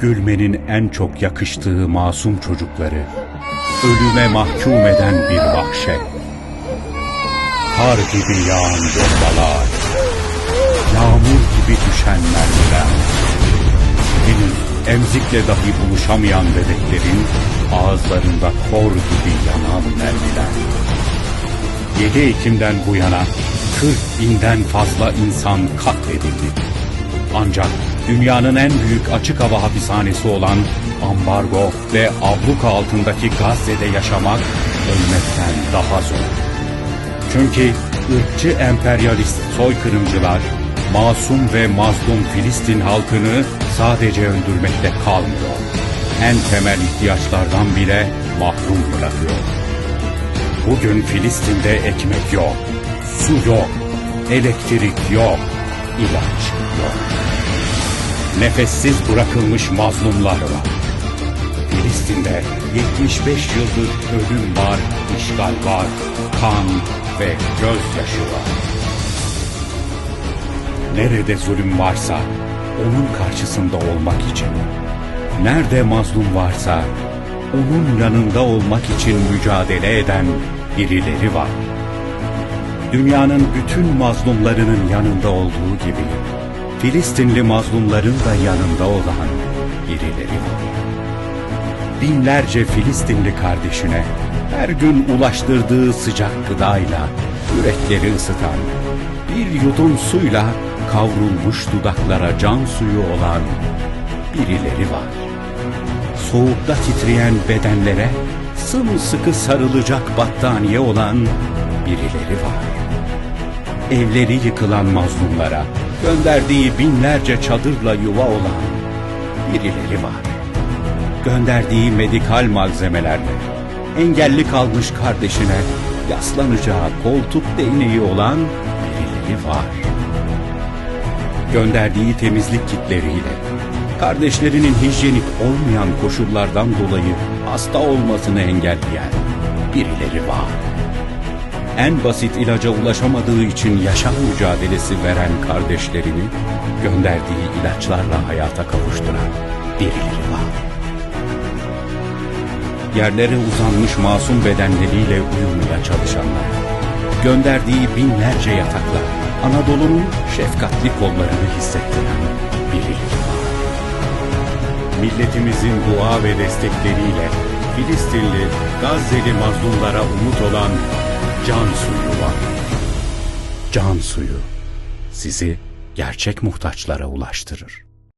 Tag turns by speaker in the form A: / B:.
A: gülmenin en çok yakıştığı masum çocukları, ölüme mahkum eden bir vahşet. Kar gibi yağan bombalar, yağmur gibi düşen mermiler, henüz emzikle dahi buluşamayan bebeklerin ağızlarında kor gibi yanan mermiler. 7 Ekim'den bu yana 40 binden fazla insan katledildi. Ancak dünyanın en büyük açık hava hapishanesi olan ambargo ve abluka altındaki Gazze'de yaşamak ölmekten daha zor. Çünkü ırkçı emperyalist soykırımcılar masum ve mazlum Filistin halkını sadece öldürmekte kalmıyor. En temel ihtiyaçlardan bile mahrum bırakıyor. Bugün Filistin'de ekmek yok, su yok, elektrik yok, ilaç yok. Nefessiz bırakılmış mazlumlar var. Filistin'de 75 yıldır ölüm var, işgal var, kan ve gözyaşı var. Nerede zulüm varsa onun karşısında olmak için, nerede mazlum varsa onun yanında olmak için mücadele eden birileri var. Dünyanın bütün mazlumlarının yanında olduğu gibi Filistinli mazlumların da yanında olan birileri var. Binlerce Filistinli kardeşine her gün ulaştırdığı sıcak gıdayla yürekleri ısıtan, bir yudum suyla kavrulmuş dudaklara can suyu olan birileri var. Soğukta titreyen bedenlere sımsıkı sarılacak battaniye olan birileri var. Evleri yıkılan mazlumlara gönderdiği binlerce çadırla yuva olan birileri var. Gönderdiği medikal malzemelerle engelli kalmış kardeşine yaslanacağı koltuk değneği olan birileri var. Gönderdiği temizlik kitleriyle kardeşlerinin hijyenik olmayan koşullardan dolayı hasta olmasını engelleyen birileri var. En basit ilaca ulaşamadığı için yaşam mücadelesi veren kardeşlerini gönderdiği ilaçlarla hayata kavuşturan birileri var. Yerlere uzanmış masum bedenleriyle uyumaya çalışanlar, gönderdiği binlerce yatakla Anadolu'nun şefkatli kollarını hissettiren birileri var. Milletimizin dua ve destekleriyle Filistinli, Gazze'li mazlumlara umut olan can suyu var. Can suyu sizi gerçek muhtaçlara ulaştırır.